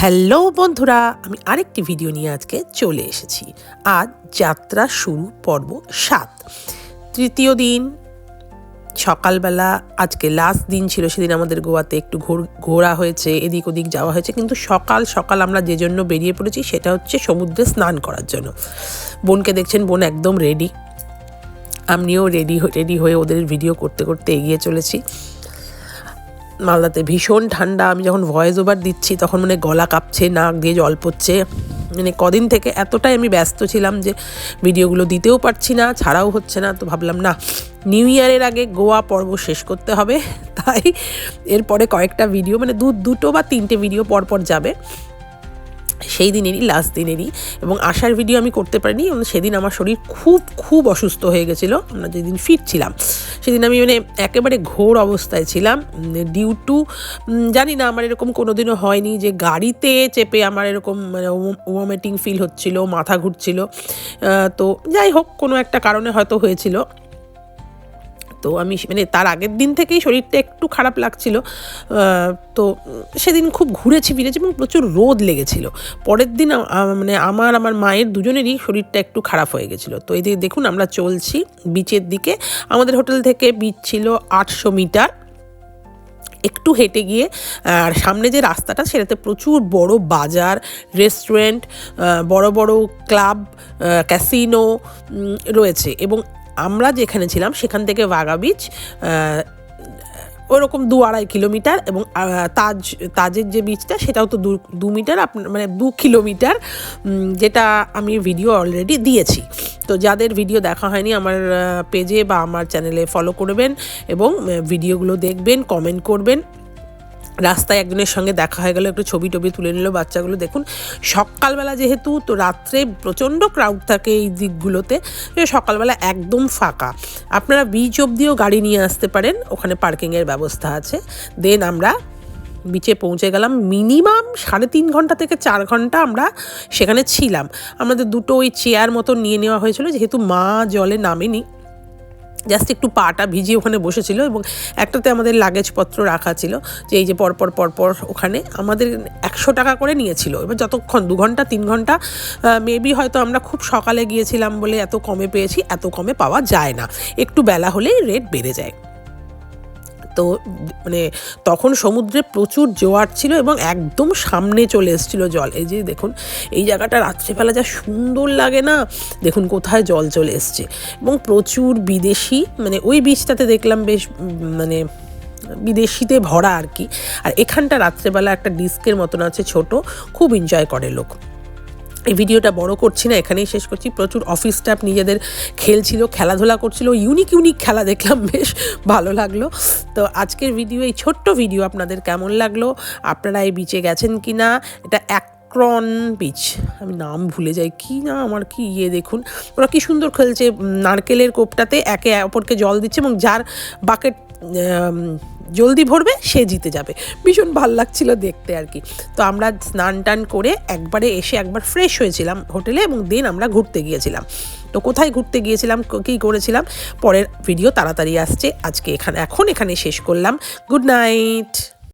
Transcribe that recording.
Hello বন্ধুরা, আমি আরেকটি ভিডিও নিয়ে আজকে চলে এসেছি। আজ যাত্রা শুরু পর্ব সাত। তৃতীয় দিন, সকালবেলা, আজকে লাস্ট দিন ছিল, সেদিন আমাদের গোয়াতে একটু ঘোর- হয়েছে, এদিক ওদিক যাওয়া হয়েছে, কিন্তু সকাল সকাল আমরা যে জন্য বেরিয়ে পড়েছি, সেটা হচ্ছে সমুদ্রে স্নান করার জন্য। বোনকে দেখছেন, বোন একদম রেডি আমিও রেডি রেডি হয়ে ওদের ভিডিও করতে করতে এগিয়ে চলেছি। মালদাতে ভীষণ ঠান্ডা। আমি যখন ভয়েস ওভার দিচ্ছি, তখন মানে গলা কাঁপছে, নাক দিয়ে জল পড়ছে। মানে কদিন থেকে এতটাই আমি ব্যস্ত ছিলাম যে ভিডিওগুলো দিতেও পারছি না, ছাড়াও হচ্ছে না। তো ভাবলাম, না নিউ ইয়ারের আগে গোয়া পর্ব শেষ করতে হবে। তাই এরপরে কয়েকটা ভিডিও মানে দু, দুটো বা তিনটে ভিডিও পরপর যাবে। সেই দিনেরই লাস্ট দিনেরই এবং আসার ভিডিও আমি করতে পারিনি। সেদিন আমার শরীর খুব খুব অসুস্থ হয়ে গেছিল। আমরা যেদিন ফিরছিলাম, সেদিন আমি মানে একেবারে ঘোর অবস্থায় ছিলাম। ডিউ টু জানি না, আমার এরকম কোনোদিনও হয়নি যে গাড়িতে চেপে আমার এরকম মানে ওয়ামেটিং ফিল হচ্ছিল, মাথা ঘুরছিল। তো যাই হোক, কোনো একটা কারণে হয়তো হয়েছিল। তো আমি মানে তার আগের দিন থেকেই শরীরটা একটু খারাপ লাগছিল। তো সেদিন খুব ঘুরেছি, ফিরেছি এবং প্রচুর রোদ লেগেছিল। পরের দিন মানে আমার আমার মায়ের দুজনেরই শরীরটা একটু খারাপ হয়ে গেছিল। তো এই দেখুন আমরা চলছি বিচের দিকে। আমাদের হোটেল থেকে বিচ ছিল আটশো মিটার। একটু হেঁটে গিয়ে, আর সামনে যে রাস্তাটা, সেটাতে প্রচুর বড় বাজার রেস্টুরেন্ট বড় বড় ক্লাব ক্যাসিনো রয়েছে। এবং আমরা যেখানে ছিলাম, সেখান থেকে বাগা বিচ ওরকম দু আড়াই কিলোমিটার এবং তাজ, তাজের যে বিচটা সেটাও তো দু দু মিটার আপনার মানে দু কিলোমিটার যেটা আমি ভিডিও অলরেডি দিয়েছি। তো যাদের ভিডিও দেখা হয়নি, আমার পেজে বা আমার চ্যানেলে ফলো করবেন এবং ভিডিওগুলো দেখবেন কমেন্ট করবেন। রাস্তায় একজনের সঙ্গে দেখা হয়ে গেল, একটু ছবি টবি তুলে নিল বাচ্চাগুলো। দেখুন, সকালবেলা যেহেতু, তো রাত্রে প্রচণ্ড ক্রাউড থাকে এই দিকগুলোতে সকালবেলা একদম ফাঁকা। আপনারা বিচ অবধিও গাড়ি নিয়ে আসতে পারেন, ওখানে পার্কিংয়ের ব্যবস্থা আছে। দেন আমরা বিচে পৌঁছে গেলাম। মিনিমাম সাড়ে তিন ঘণ্টা থেকে চার ঘণ্টা আমরা সেখানে ছিলাম। আমাদের দুটো ওই চেয়ার মতো নিয়ে নেওয়া হয়েছিল, যেহেতু মা জলে নামেনি। জাস্ট একটু পাটা ভিজিয়ে ওখানে বসেছিল এবং একটাতে আমাদের লাগেজপত্র রাখা ছিল যে এই যে পরপর পরপর ওখানে আমাদের একশো টাকা করে নিয়েছিল। এবার যতক্ষণ দু ঘণ্টা, তিন ঘণ্টা মেবি হয়তো আমরা খুব সকালে গিয়েছিলাম বলে এত কমে পেয়েছি, এত কমে পাওয়া যায় না। একটু বেলা হলেই রেট বেড়ে যায়। তো মানে তখন সমুদ্রে প্রচুর জোয়ার ছিল এবং একদম সামনে চলে এসেছিল জল। এই যে দেখুন, এই জায়গাটা রাত্রেবেলা যা সুন্দর লাগে না, দেখুন কোথায় জল চলে এসছে। এবং প্রচুর বিদেশি মানে ওই বীজটাতে দেখলাম বেশ মানে বিদেশিতে ভরা আর কি। আর এখানটা রাত্রেবেলা একটা ডিস্কের মতন আছে ছোট, খুব এনজয় করে লোক। এই ভিডিওটা বড় করছি না, এখানেই শেষ করছি। প্রচুর অফিস স্টাফ নিজেদের খেলছিল, খেলাধুলা করছিল ইউনিক ইউনিক খেলা দেখলাম, বেশ ভালো লাগল। তো আজকের ভিডিও এই ছোট্ট ভিডিও আপনাদের কেমন লাগল? আপনারা এই বিচে গেছেন কি না এটা অ্যাক্রন বিচ আমি নাম ভুলে যাই, কি না আমার কি ইয়ে দেখুন। ওরা কি সুন্দর খেলছে নারকেলের কোপটাতে একে অপরকে জল দিচ্ছে এবং যার বাকেট জলদি ভরবে, সে জিতে যাবে। ভীষণ ভালো লাগছিল দেখতে আর কি। তো আমরা স্নান টান করে একবারে এসে একবার ফ্রেশ হয়েছিলাম হোটেলে এবং দিন আমরা ঘুরতে গিয়েছিলাম। তো কোথায় ঘুরতে গিয়েছিলাম, ক- করেছিলাম, পরের ভিডিও তাড়াতাড়ি আসছে। আজকে এখানে, এখন এখানে শেষ করলাম। Good night